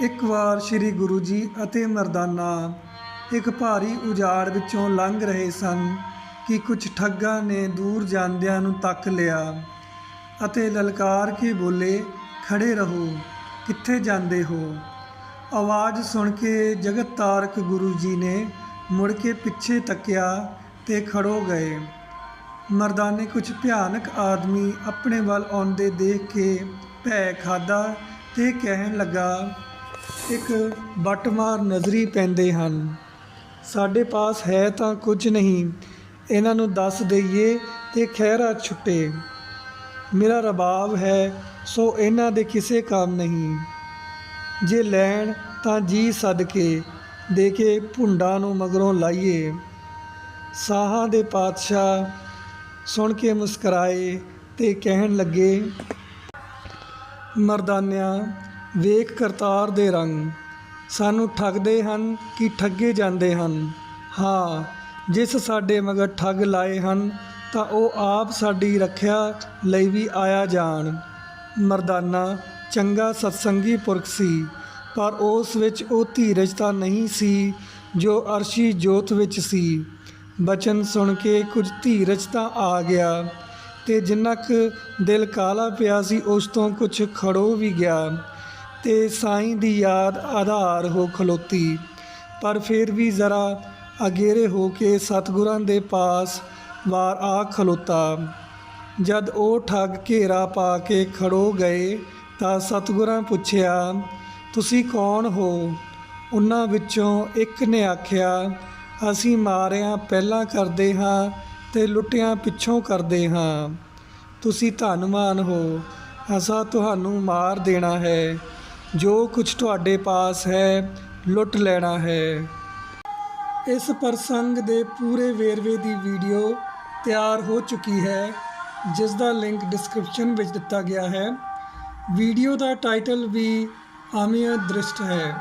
ਇੱਕ ਵਾਰ ਸ੍ਰੀ ਗੁਰੂ ਜੀ ਅਤੇ ਮਰਦਾਨਾ ਇੱਕ ਭਾਰੀ ਉਜਾੜ ਵਿੱਚੋਂ ਲੰਘ ਰਹੇ ਸਨ ਕਿ ਕੁਝ ਠੱਗਾਂ ਨੇ ਦੂਰ ਜਾਂਦਿਆਂ ਨੂੰ ਤੱਕ ਲਿਆ ਅਤੇ ਲਲਕਾਰ ਕੇ ਬੋਲੇ, ਖੜੇ ਰਹੋ, ਕਿੱਥੇ ਜਾਂਦੇ ਹੋ? ਆਵਾਜ਼ ਸੁਣ ਕੇ ਜਗਤ ਤਾਰਕ ਗੁਰੂ ਜੀ ਨੇ ਮੁੜ ਕੇ ਪਿੱਛੇ ਤੱਕਿਆ ਤੇ ਖੜੋ ਗਏ। ਮਰਦਾਨੇ ਕੁਝ ਭਿਆਨਕ ਆਦਮੀ ਆਪਣੇ ਵੱਲ ਆਉਂਦੇ ਦੇਖ ਕੇ ਭੈ ਖਾਦਾ ਤੇ ਕਹਿਣ ਲੱਗਾ ਇੱਕ ਬਟਮਾਰ ਨਜ਼ਰੀ ਪੈਂਦੇ ਹਨ। ਸਾਡੇ ਪਾਸ ਹੈ ਤਾਂ ਕੁਝ ਨਹੀਂ। ਇਹਨਾਂ ਨੂੰ ਦੱਸ ਦਈਏ ਤੇ ਖਹਿਰਾ ਛੁੱਟੇ। ਮੇਰਾ ਰਬਾਬ ਹੈ, ਸੋ ਇਹਨਾਂ ਦੇ ਕਿਸੇ ਕੰਮ ਨਹੀਂ। ਜੇ ਲੈਣ ਤਾਂ ਜੀ ਸਦਕੇ, ਦੇ ਕੇ ਭੁੰਡਾ ਨੂੰ ਮਗਰੋਂ ਲਾਈਏ। ਸਾਹਾਂ ਦੇ ਪਾਤਸ਼ਾਹ ਸੁਣ ਕੇ ਮੁਸਕਰਾਏ ਤੇ ਕਹਿਣ ਲੱਗੇ, ਮਰਦਾਨਿਆਂ ਵੇਖ ਕਰਤਾਰ ਦੇ ਰੰਗ, ਸਾਨੂੰ ਠੱਗਦੇ ਹਨ ਕਿ ਠੱਗੇ ਜਾਂਦੇ ਹਨ। ਹਾਂ, ਜਿਸ ਸਾਡੇ ਮਗਰ ਠੱਗ ਲਾਏ ਹਨ, ਤਾਂ ਉਹ ਆਪ ਸਾਡੀ ਰੱਖਿਆ ਲਈ ਵੀ ਆਇਆ ਜਾਣ। ਮਰਦਾਨਾ, ਚੰਗਾ ਸਤਸੰਗੀ ਪੁਰਖ ਸੀ, ਪਰ ਉਸ ਵਿੱਚ ਉਹ ਧੀਰਜ ਤਾਂ ਨਹੀਂ ਸੀ, ਜੋ ਅਰਸ਼ੀ ਜੋਤ ਵਿੱਚ ਸੀ। ਬਚਨ ਸੁਣ ਕੇ ਕੁਝ ਧੀਰਜ ਤਾਂ ਆ ਗਿਆ, ਤੇ ਜਿੰਨਾ ਕੁ ਦਿਲ ਕਾਲਾ ਪਿਆ ਸੀ, ਉਸ ਤੋਂ ਕੁਝ ਖੜੋ ਵੀ ਗਿਆ। ਤੇ ਸਾਈਂ ਦੀ ਯਾਦ ਆਧਾਰ ਹੋ ਖਲੋਤੀ। ਪਰ ਫਿਰ ਵੀ ਜ਼ਰਾ ਅਗੇਰੇ ਹੋ ਕੇ ਸਤਿਗੁਰਾਂ ਦੇ ਪਾਸ ਵਾਰ ਆ ਖਲੋਤਾ। ਜਦ ਉਹ ਠੱਗ ਘੇਰਾ ਪਾ ਕੇ ਖੜੋ ਗਏ ਤਾਂ ਸਤਿਗੁਰਾਂ ਪੁੱਛਿਆ, ਤੁਸੀਂ ਕੌਣ ਹੋ? ਉਹਨਾਂ ਵਿੱਚੋਂ ਇੱਕ ਨੇ ਆਖਿਆ, ਅਸੀਂ ਮਾਰਿਆਂ ਪਹਿਲਾਂ ਕਰਦੇ ਹਾਂ ਤੇ ਲੁੱਟਿਆਂ ਪਿੱਛੋਂ ਕਰਦੇ ਹਾਂ। ਤੁਸੀਂ ਧੰਨਵਾਨ ਹੋ। ਅਸਾਂ ਤੁਹਾਨੂੰ ਮਾਰ ਦੇਣਾ ਹੈ। ਜੋ ਕੁਝ ਤੁਹਾਡੇ ਪਾਸ ਹੈ, ਲੁੱਟ ਲੈਣਾ ਹੈ। ਇਸ ਪ੍ਰਸੰਗ ਦੇ ਪੂਰੇ ਵੇਰਵੇ ਦੀ ਵੀਡੀਓ ਤਿਆਰ ਹੋ ਚੁੱਕੀ ਹੈ, ਜਿਸ ਦਾ ਲਿੰਕ ਡਿਸਕ੍ਰਿਪਸ਼ਨ ਵਿੱਚ ਦਿੱਤਾ ਗਿਆ ਹੈ। ਵੀਡੀਓ ਦਾ ਟਾਈਟਲ ਵੀ ਆਮਿਆ ਦ੍ਰਿਸ਼ਟ ਹੈ।